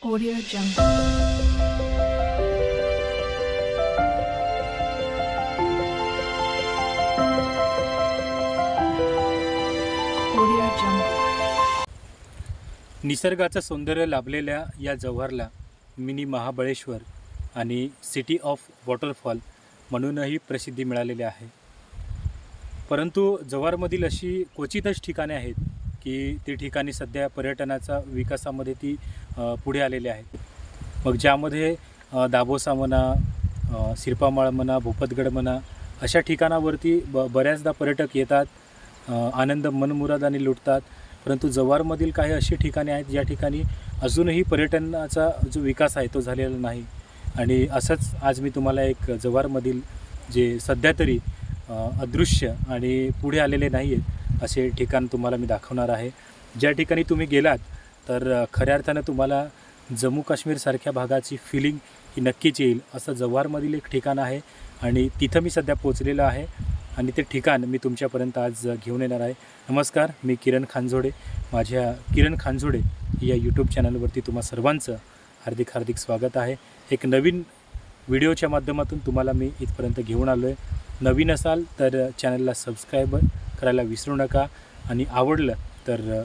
Audio Jungle. निसर्गाचं सौंदर्य लाभलेल्या या जव्हारला मिनी महाबळेश्वर आणि सिटी ऑफ वॉटरफॉल म्हणूनही प्रसिद्धी मिळालेली आहे परंतु जव्हारमधील अशी क्वचितच ठिकाणे आहेत की ती ठिकाणी सध्या पर्यटनाचा विकासामध्ये ती पुढे आलेले आहेत. मग ज्यामध्ये दाभोसा म्हणा सिरपामाळ म्हणा भूपतगड म्हणा अशा ठिकाणावरती ब बऱ्याचदा पर्यटक येतात आनंद मनमुरादाने लुटतात. परंतु जव्हारमधील काही अशी ठिकाणे आहेत ज्या ठिकाणी अजूनही पर्यटनाचा जो विकास आहे तो झालेला नाही. आणि असंच आज मी तुम्हाला एक जव्हारमधील जे सध्या तरी अदृश्य आणि पुढे आलेले नाही आहे असे ठिकाण तुम्हाला मी दाखवणार आहे. ज्या ठिकाणी तुम्ही गेलात तर खऱ्या अर्थानं तुम्हाला जम्मू काश्मीरसारख्या भागाची फिलिंग ही नक्कीच येईल असं जव्हारमधील एक ठिकाण आहे आणि तिथं मी सध्या पोचलेलं आहे आणि ते ठिकाण मी तुमच्यापर्यंत आज घेऊन येणार आहे. नमस्कार मी किरण खानजोडे माझ्या किरण खानजोडे या यूट्यूब चॅनलवरती तुम्हा सर्वांचं हार्दिक हार्दिक स्वागत आहे. एक नवीन व्हिडिओच्या माध्यमातून तुम्हाला मी इथपर्यंत घेऊन आलो आहे नवीन असाल तर चॅनलला सबस्क्राईब करायला विसरू नका आणि आवडलं तर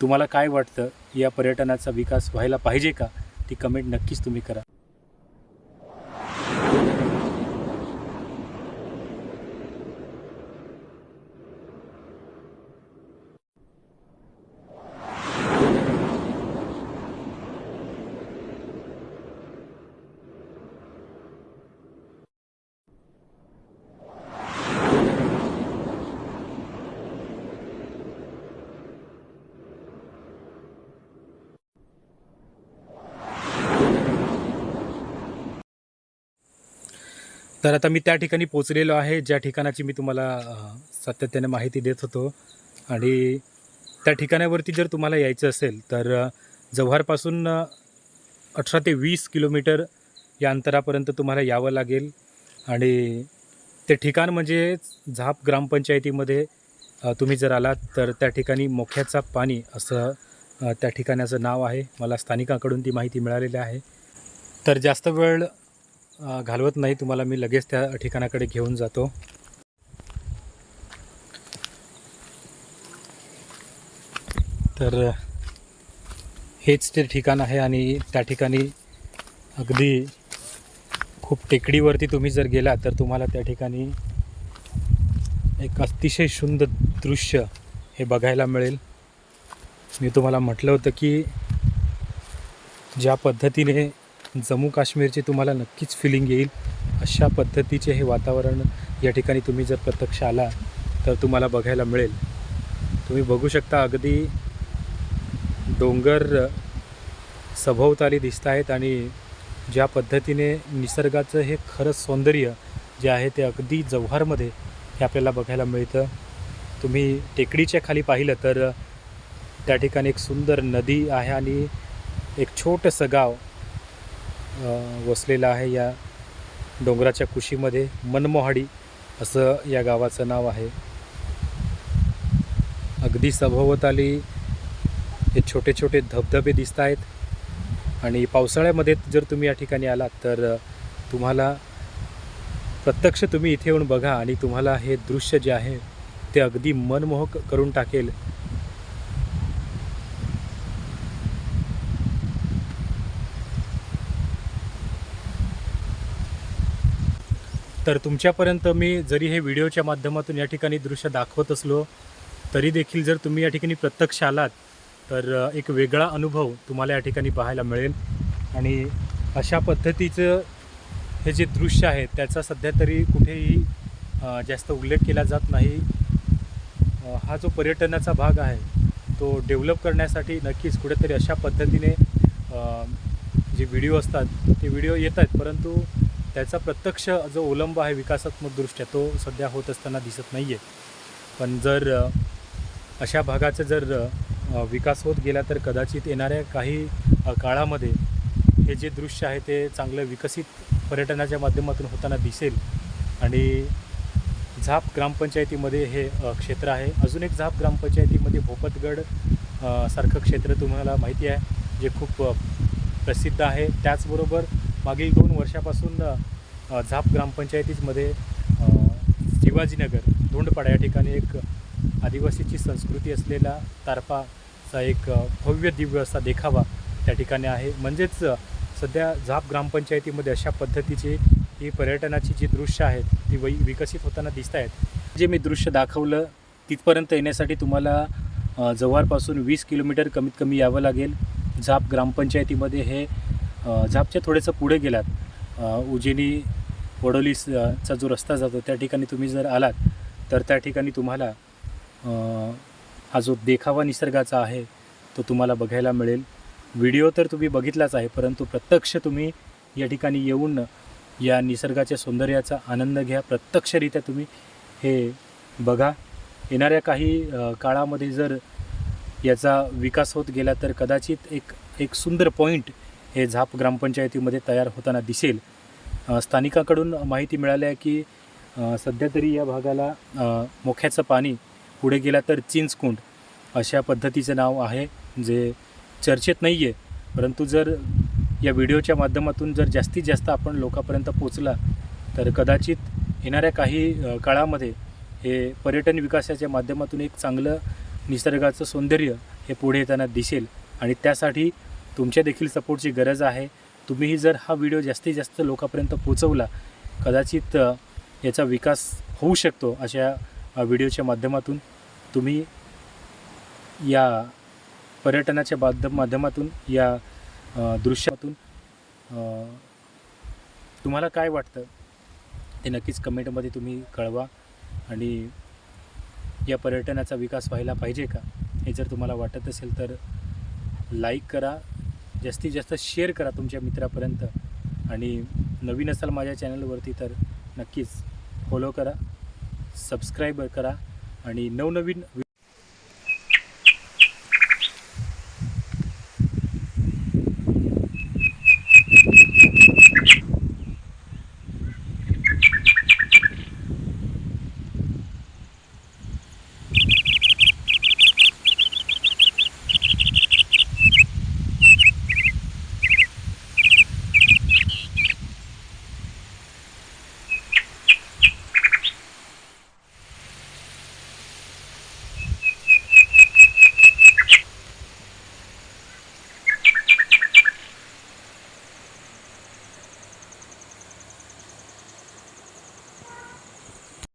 तुम्हाला काय वाटतं? या पर्यटनाचा विकास व्हायला पाहिजे का? ती कमेंट नक्कीच तुम्ही करा. तर आता मी त्या ठिकाणी पोचलेलो आहे ज्या ठिकाणाची मी तुम्हाला सातत्याने माहिती देत होतो. आणि त्या ठिकाणावरती जर तुम्हाला यायचं असेल तर जव्हारपासून अठरा ते वीस किलोमीटर या अंतरापर्यंत तुम्हाला यावं लागेल. आणि ते ठिकाण म्हणजे झाप ग्रामपंचायतीमध्ये तुम्ही जर आलात तर त्या ठिकाणी मोख्याचा पाणी असं त्या ठिकाणाचं नाव आहे. मला स्थानिकांकडून ती माहिती मिळालेली आहे. तर जास्त वेळ घालवत नाही. तुम्हाला मी लगेच त्या ठिकाणाकडे घेऊन जातो. तर हेच ते ठिकाण आहे आणि त्या ठिकाणी अगदी खूप टेकडीवरती तुम्ही जर गेला तर तुम्हाला त्या ठिकाणी एक अतिशय सुंदर दृश्य हे बघायला मिळेल. मी तुम्हाला म्हटलं होतं की ज्या पद्धतीने जम्मू काश्मीरची तुम्हाला नक्कीच फिलिंग येईल. अशा पद्धतीचे हे वातावरण या ठिकाणी तुम्ही जर प्रत्यक्ष आला तर तुम्हाला बघायला मिळेल. तुम्ही बघू शकता अगदी डोंगर सभोवताली दिसत आहेत आणि ज्या पद्धतीने निसर्गाचं हे खरं सौंदर्य जे आहे ते अगदी जव्हारमध्ये हे आपल्याला बघायला मिळतं. तुम्ही टेकडीच्या खाली पाहिलं तर त्या ठिकाणी एक सुंदर नदी आहे आणि एक छोटंसं गाव वसलेलं आहे या डोंगराच्या कुशीमध्ये मनमोहाडी असं या गावाचं नाव आहे. अगदी सभोवताली हे छोटे छोटे धबधबे दिसत आहेत. आणि पावसाळ्यामध्ये जर तुम्ही या ठिकाणी आलात तर तुम्हाला प्रत्यक्ष तुम्ही इथे येऊन बघा आणि तुम्हाला हे दृश्य जे आहे ते अगदी मनमोहक करून टाकेल. तर तुमच्यापर्यंत मी जरी हे व्हिडिओच्या माध्यमातून या ठिकाणी दृश्य दाखवत असलो तरी देखील जर तुम्ही या ठिकाणी प्रत्यक्ष आलात तर एक वेगळा अनुभव तुम्हाला या ठिकाणी पाहायला मिळेल. आणि अशा पद्धतीचं हे जे दृश्य आहे त्याचा सध्या तरी कुठेही जास्त उल्लेख केला जात नाही. हा जो पर्यटनाचा भाग आहे तो डेव्हलप करण्यासाठी नक्कीच कुठेतरी अशा पद्धतीने जे व्हिडिओ असतात ते व्हिडिओ येत आहेत परंतु त्याचा प्रत्यक्ष जो उलंब आहे विकासात्मक दृष्ट्या तो सध्या होत असताना दिसत नाही आहे पण जर अशा भागाचा जर विकास होत गेला तर कदाचित येणाऱ्या काही काळामध्ये हे जे दृश्य आहे ते चांगलं विकसित पर्यटनाच्या माध्यमातून होताना दिसेल. आणि झाप ग्रामपंचायतीमध्ये हे क्षेत्र आहे. अजून एक झाप ग्रामपंचायतीमध्ये भोपतगड सारखं क्षेत्र तुम्हाला माहिती आहे जे खूप प्रसिद्ध आहे. त्याचबरोबर मागील दोन वर्षापासून झाप ग्रामपंचायतीमध्ये शिवाजीनगर धोंडपाडा या ठिकाणी एक आदिवासीची संस्कृती असलेला तारपाचा एक भव्य दिव्य असा देखावा त्या ठिकाणी आहे. म्हणजेच सध्या झाप ग्रामपंचायतीमध्ये अशा पद्धतीची ही पर्यटनाची जी दृश्य आहेत ती वै विकसित होताना दिसत आहेत जे मी दृश्य दाखवलं तिथपर्यंत येण्यासाठी तुम्हाला जवळपासून वीस किलोमीटर कमीत कमी यावं लागेल. झाप ग्रामपंचायतीमध्ये हे झापच्या थोडंसं पुढे गेलात. उजेनी वडोलीचा जो रस्ता जातो त्या ठिकाणी तुम्ही जर आलात तर त्या ठिकाणी तुम्हाला हा जो देखावा निसर्गाचा आहे तो तुम्हाला बघायला मिळेल. व्हिडिओ तर तुम्ही बघितलाच आहे परंतु प्रत्यक्ष तुम्ही या ठिकाणी येऊन या निसर्गाच्या सौंदर्याचा आनंद घ्या. प्रत्यक्षरित्या तुम्ही हे बघा. येणाऱ्या काही काळामध्ये जर याचा विकास होत गेला तर कदाचित एक एक सुंदर पॉईंट हे झाप ग्रामपंचायतीमध्ये तयार होताना दिसेल. स्थानिकाकडून माहिती मिळाली आहे की सध्या तरी या भागाला मोख्याचं पाणी पुढे गेला तर चिंचकुंड अशा पद्धतीचं नाव आहे जे चर्चेत नाही आहे परंतु जर या व्हिडिओच्या माध्यमातून जर जास्तीत जास्त आपण लोकांपर्यंत पोचला तर कदाचित येणाऱ्या काही काळामध्ये हे पर्यटन विकासाच्या माध्यमातून एक चांगलं निसर्गाचं सौंदर्य हे पुढे येताना दिसेल. आणि त्यासाठी तुमच्या देखील सपोर्टची गरज आहे. तुम्हीही जर हा व्हिडिओ जास्तीत जास्त लोकांपर्यंत पोचवला कदाचित याचा विकास होऊ शकतो अशा व्हिडिओच्या माध्यमातून. तुम्ही या पर्यटनाच्या माध्यम माध्यमातून या दृश्यातून तुम्हाला काय वाटतं? ते नक्कीच कमेंटमध्ये तुम्ही कळवा आणि या पर्यटनाचा विकास व्हायला पाहिजे का? हे जर तुम्हाला वाटत असेल तर लाईक करा. जास्तीत जास्त शेअर करा तुमच्या मित्रापर्यंत. आणि नवीन असाल माझ्या चॅनलवरती तर नक्कीच फॉलो करा सबस्क्राईब करा आणि नवनवीन